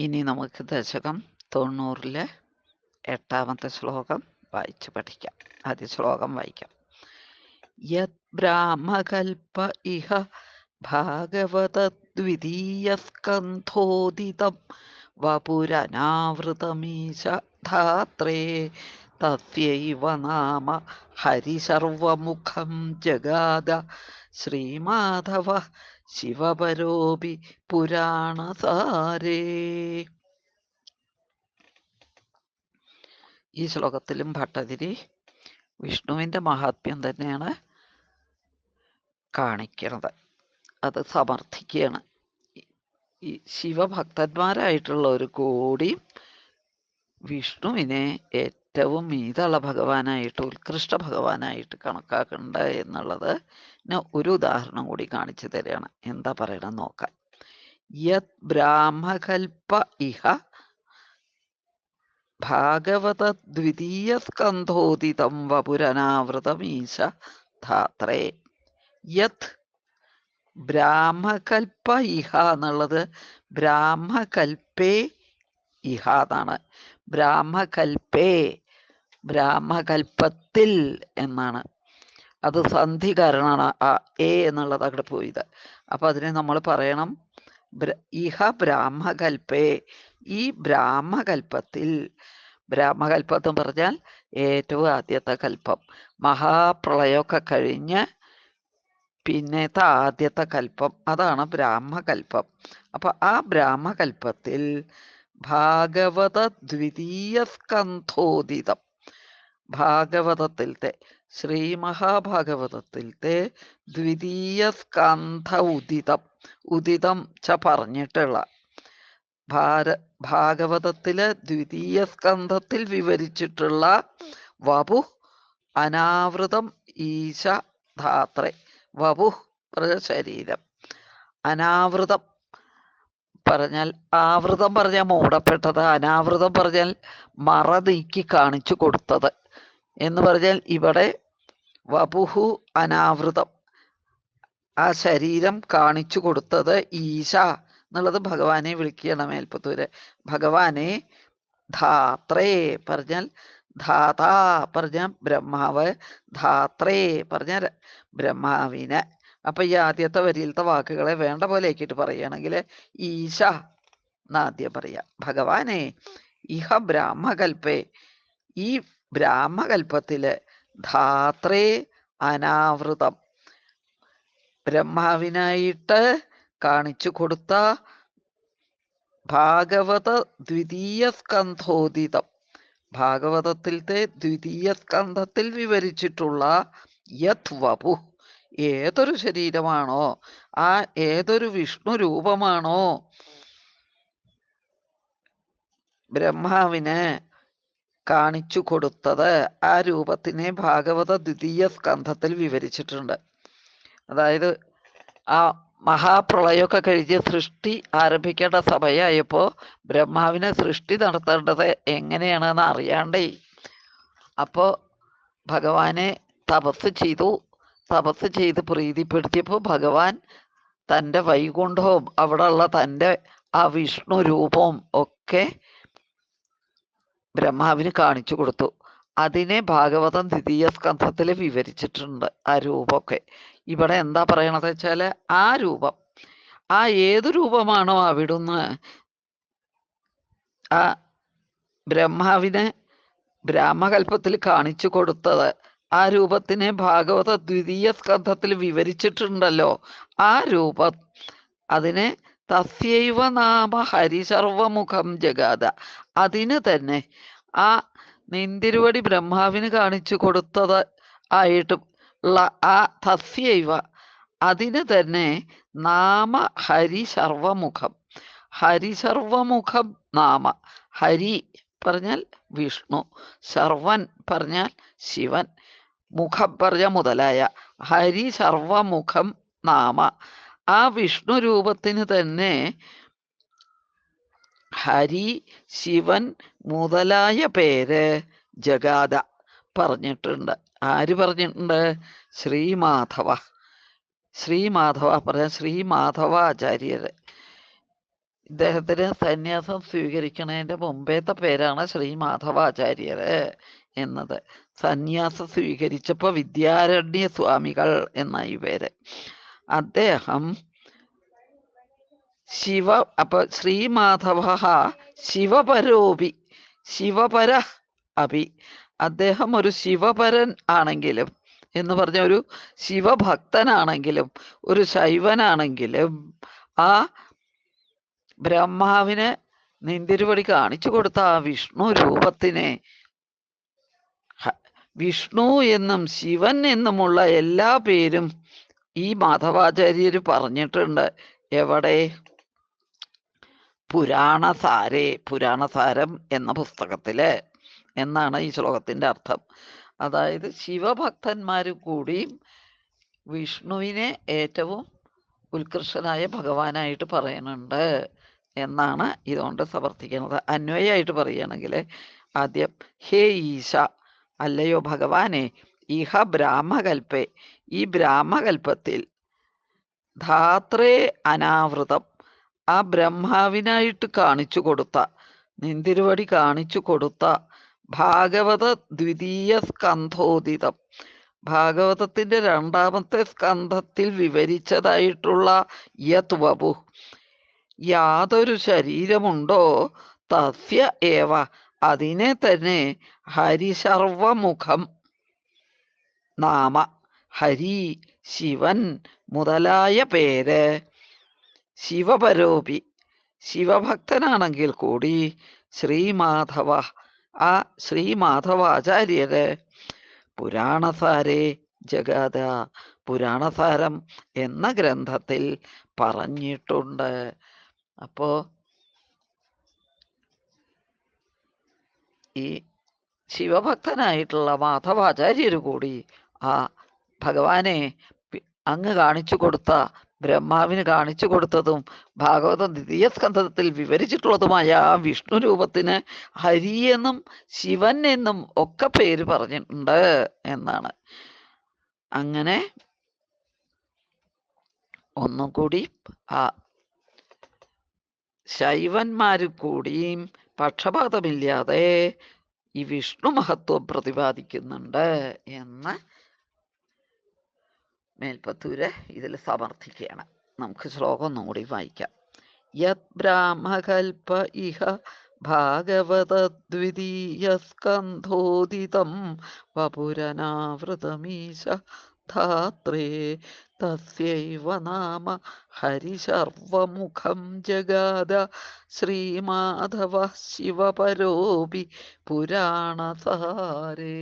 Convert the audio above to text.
ഇനി നമുക്ക് ദശകം തൊണ്ണൂറിലെ എട്ടാമത്തെ ശ്ലോകം വായിച്ചു പഠിക്കാം. ആദ്യ ശ്ലോകം വായിക്കാം. യത് ബ്രാഹ്മകൽപ്പ ഇഹ ഭാഗവതദ്വിതീയസ്കന്ധോദിതം വപുരനാവൃതമീശ ധാത്രേ തസ്യൈവ നാമ ഹരിസർവമുഖം ജഗാദ ശ്രീമാധവ ശിവപരോപി പുരാണസാരേ. ഈ ശ്ലോകത്തിലും ഭട്ടതിരി വിഷ്ണുവിന്റെ മഹാത്മ്യം തന്നെയാണ് കാണിക്കുന്നത്. അത് സമർത്ഥിക്കുകയാണ്. ഈ ശിവഭക്തന്മാരായിട്ടുള്ളവർ കൂടി വിഷ്ണുവിനെ ഏറ്റവും മീതുള്ള ഭഗവാനായിട്ട് ഉത്കൃഷ്ട ഭഗവാനായിട്ട് കണക്കാക്കണ്ട എന്നുള്ളത് ഒരു ഉദാഹരണം കൂടി കാണിച്ചു തരികയാണ് എന്താ പറയണം നോക്കാം. യത് ബ്രാഹ്മകൽപ്പ ഇഹ ഭാഗവത ദ്വിതീയ സ്കന്ധോദിതം വപുരനാവൃതമീശ ധാത്രേ. യത് ബ്രാഹ്മകൽപ്പ ഇഹ എന്നുള്ളത് ബ്രാഹ്മകൽപ്പേ ഇഹ എന്നാണ്. ബ്രാഹ്മകൽപ്പേ ബ്രാഹ്മകൽപ്പത്തിൽ എന്നാണ്. അത് സന്ധികരണമാണ് ആ എ എന്നുള്ളത് അവിടെ പോയത്. അപ്പൊ അതിനെ നമ്മൾ പറയണം. ഇഹ ബ്രാഹ്മകൽപ്പേ. ഈ ബ്രാഹ്മകൽപ്പത്തിൽ ബ്രാഹ്മകൽപ്പം പറഞ്ഞാൽ ഏറ്റവും ആദ്യത്തെ കൽപ്പം. മഹാപ്രളയമൊക്കെ കഴിഞ്ഞ് പിന്നത്തെ ആദ്യത്തെ കൽപ്പം. അതാണ് ബ്രാഹ്മകൽപ്പം. അപ്പൊ ആ ബ്രാഹ്മകൽപ്പത്തിൽ ഭാഗവത ദ്വിതീയ സ്കന്ധോദിതം. ഭാഗവതത്തിലത്തെ ശ്രീ മഹാഭാഗവതത്തിലത്തെ ദ്വിതീയ സ്കന്ധ ഉദിതം ഉദിതം ച പറഞ്ഞിട്ടുള്ള ഭാര ഭാഗവതത്തിലെ ദ്വിതീയ സ്കന്ധത്തിൽ വിവരിച്ചിട്ടുള്ള വപു അനാവൃതം ഈശ ധാത്രേ വപു ശരീരം. അനാവൃതം പറഞ്ഞാൽ ആവൃതം പറഞ്ഞാൽ മൂടപ്പെട്ടത് അനാവൃതം പറഞ്ഞാൽ മറ നീക്കി കാണിച്ചു കൊടുത്തത്. എന്ന് പറഞ്ഞാൽ ഇവിടെ വപുഹു അനാവൃതം. ആ ശരീരം കാണിച്ചു കൊടുത്തത് ഈശ എന്നുള്ളത് ഭഗവാനെ വിളിക്കുകയാണ് മേൽപ്പത്തൂര്. ഭഗവാനെ ധാത്രേ പറഞ്ഞാൽ ധാതാ പറഞ്ഞ ബ്രഹ്മാവ് ധാത്രേ പറഞ്ഞ ബ്രഹ്മാവിനെ. അപ്പൊ ഈ ആദ്യത്തെ വരിയിലത്തെ വാക്കുകളെ വേണ്ട പോലെ ആക്കിയിട്ട് പറയുകയാണെങ്കിൽ ഈശ എന്നാദ്യം പറയാ. ഭഗവാനെ ഇഹ ബ്രാഹ്മകൽപ്പേ ഈ ബ്രാഹ്മകൽപ്പത്തിൽ ധാത്രേ അനാവൃതം. ബ്രഹ്മാവിനായിട്ട് കാണിച്ചു കൊടുത്ത ഭാഗവത ദ്വിതീയ സ്കന്ധോദിതം ഭാഗവതത്തിലത്തെ ദ്വിതീയ സ്കന്ധത്തിൽ വിവരിച്ചിട്ടുള്ള യത് വപു ഏതൊരു ശരീരമാണോ ആ ഏതൊരു വിഷ്ണു രൂപമാണോ ബ്രഹ്മാവിന് കാണിച്ചു കൊടുത്തത് ആ രൂപത്തിനെ ഭാഗവത ദ്വിതീയ സ്കന്ധത്തിൽ വിവരിച്ചിട്ടുണ്ട്. അതായത് ആ മഹാപ്രളയമൊക്കെ കഴിഞ്ഞ് സൃഷ്ടി ആരംഭിക്കേണ്ട സമയമായപ്പോൾ ബ്രഹ്മാവിനെ സൃഷ്ടി നടത്തേണ്ടത് എങ്ങനെയാണെന്ന് അറിയാണ്ടേ. അപ്പോ ഭഗവാനെ തപസ് ചെയ്തു. തപസ് ചെയ്ത് പ്രീതിപ്പെടുത്തിയപ്പോൾ ഭഗവാൻ തന്റെ വൈകുണ്ഠവും അവിടെയുള്ള തന്റെ ആ വിഷ്ണു രൂപവും ഒക്കെ ബ്രഹ്മാവിന് കാണിച്ചു കൊടുത്തു. അതിനെ ഭാഗവതം ദ്വിതീയ സ്കന്ധത്തിൽ വിവരിച്ചിട്ടുണ്ട് ആ രൂപമൊക്കെ. ഇവിടെ എന്താ പറയണത് വെച്ചാൽ ആ രൂപം. ആ ഏത് രൂപമാണോ അവിടുന്ന് ആ ബ്രഹ്മാവിനെ ബ്രാഹ്മകൽപ്പത്തിൽ കാണിച്ചു കൊടുത്തത്. ആ രൂപത്തിനെ ഭാഗവത ദ്വിതീയ സ്കന്ധത്തിൽ വിവരിച്ചിട്ടുണ്ടല്ലോ. ആ രൂപം. അതിനെ തസ്യൈവ നാമ ഹരിസർവമുഖം ജഗാത. അതിന് തന്നെ. ആ നിന്തിരുവടി ബ്രഹ്മാവിന് കാണിച്ചു കൊടുത്തത് ആയിട്ട് ഉള്ള ആ തസ്യൈവ. അതിന് തന്നെ നാമ ഹരി സർവമുഖം ഹരി സർവമുഖം നാമ. ഹരി പറഞ്ഞാൽ വിഷ്ണു. സർവൻ പറഞ്ഞാൽ ശിവൻ. മുഖം പറഞ്ഞ മുതലായ ഹരി സർവമുഖം നാമ. ആ വിഷ്ണു രൂപത്തിന് തന്നെ ഹരി ശിവൻ മുതലായ പേര് ജഗാത പറഞ്ഞിട്ടുണ്ട്. ആര് പറഞ്ഞിട്ടുണ്ട്? ശ്രീമാധവ. ശ്രീമാധവ പറഞ്ഞ ശ്രീമാധവാചാര്യര്. ഇദ്ദേഹത്തിന് സന്യാസം സ്വീകരിക്കുന്നതിന്റെ മുമ്പേത്തെ പേരാണ് ശ്രീ മാധവാചാര്യര് എന്നത്. സന്യാസം സ്വീകരിച്ചപ്പോൾ വിദ്യാരണ്യ സ്വാമികൾ എന്നായി പേര്. അദ്ദേഹം ശിവ അപ്പൊ ശ്രീമാധവ ശിവപരോപി ശിവപര അപി. അദ്ദേഹം ഒരു ശിവപരൻ ആണെങ്കിലും എന്ന് പറഞ്ഞ ഒരു ശിവഭക്തനാണെങ്കിലും ഒരു ശൈവനാണെങ്കിലും ആ ബ്രഹ്മാവിന് നിന്തിരുവടി കാണിച്ചു കൊടുത്ത ആ വിഷ്ണു രൂപത്തിനെ വിഷ്ണു എന്നും ശിവൻ എന്നുമുള്ള എല്ലാ പേരും ഈ മാധവാചാര്യര് പറഞ്ഞിട്ടുണ്ട്. എവിടെ? പുരാണസാരേ പുരാണസാരം എന്ന പുസ്തകത്തിൽ എന്നാണ് ഈ ശ്ലോകത്തിന്റെ അർത്ഥം. അതായത് ശിവഭക്തന്മാര് കൂടിയും വിഷ്ണുവിനെ ഏറ്റവും ഉത്കൃഷ്ടനായ ഭഗവാനായിട്ട് പറയുന്നുണ്ട് എന്നാണ് ഇതുകൊണ്ട് സമർത്ഥിക്കുന്നത്. അന്വയമായിട്ട് പറയുകയാണെങ്കിൽ ആദ്യം ഹേ ഈശ അല്ലയോ ഭഗവാനെ ഇഹ ബ്രാഹ്മകൽപ്പേ. ഈ ബ്രാഹ്മകൽപ്പത്തിൽ ധാത്രേ അനാവൃതം ആ ബ്രഹ്മാവിനായിട്ട് കാണിച്ചു കൊടുത്ത നിന്തിരുവടി കാണിച്ചു കൊടുത്ത ഭാഗവത ദ്വിതീയ സ്കന്ധോദിതം. ഭാഗവതത്തിന്റെ രണ്ടാമത്തെ സ്കന്ധത്തിൽ വിവരിച്ചതായിട്ടുള്ള യത് വപു യാതൊരു ശരീരമുണ്ടോ? തസ്യ ഏവ. അതിനെ തന്നെ ഹരിശർവമുഖം. നാമ. ഹരി ശിവൻ മുതലായ പേര്. ശിവപരോപി. ശിവഭക്തനാണെങ്കിൽ കൂടി ശ്രീമാധവ. ആ ശ്രീമാധവാചാര്യര് പുരാണസാരേ ജഗാത പുരാണസാരം എന്ന ഗ്രന്ഥത്തിൽ പറഞ്ഞിട്ടുണ്ട്. അപ്പോ ഈ ശിവഭക്തനായിട്ടുള്ള മാധവാചാര്യർ കൂടി ആ ഭഗവാനെ അങ്ങ് കാണിച്ചു കൊടുത്ത ബ്രഹ്മാവിന് കാണിച്ചു കൊടുത്തതും ഭാഗവത ദ്വിതീയ സ്കന്ധത്തിൽ വിവരിച്ചിട്ടുള്ളതുമായ ആ വിഷ്ണു രൂപത്തിന് ഹരി എന്നും ശിവൻ എന്നും ഒക്കെ പേര് പറഞ്ഞിട്ടുണ്ട് എന്നാണ്. അങ്ങനെ ഒന്നും കൂടി ആ ശൈവന്മാര് കൂടിയും പക്ഷപാതമില്ലാതെ ഈ വിഷ്ണു മഹത്വം പ്രതിപാദിക്കുന്നുണ്ട് എന്ന് മേൽപ്പത്തൂര് ഇതിൽ സമർത്ഥിക്കുകയാണ്. നമുക്ക് ശ്ലോകം ഒന്നും കൂടി വായിക്കാം. യത് ബ്രാഹ്മകൽപ്പ ഇഹ ഭാഗവത ദ്വിതീയ സ്കന്ധോദിതം വപുരനാവൃതമീശ ധാത്രേ തസ്യൈവ നാമ ഹരിശർവമുഖം ജഗാദ ശ്രീമാധവ ശിവപരോപി പുരാണസാരേ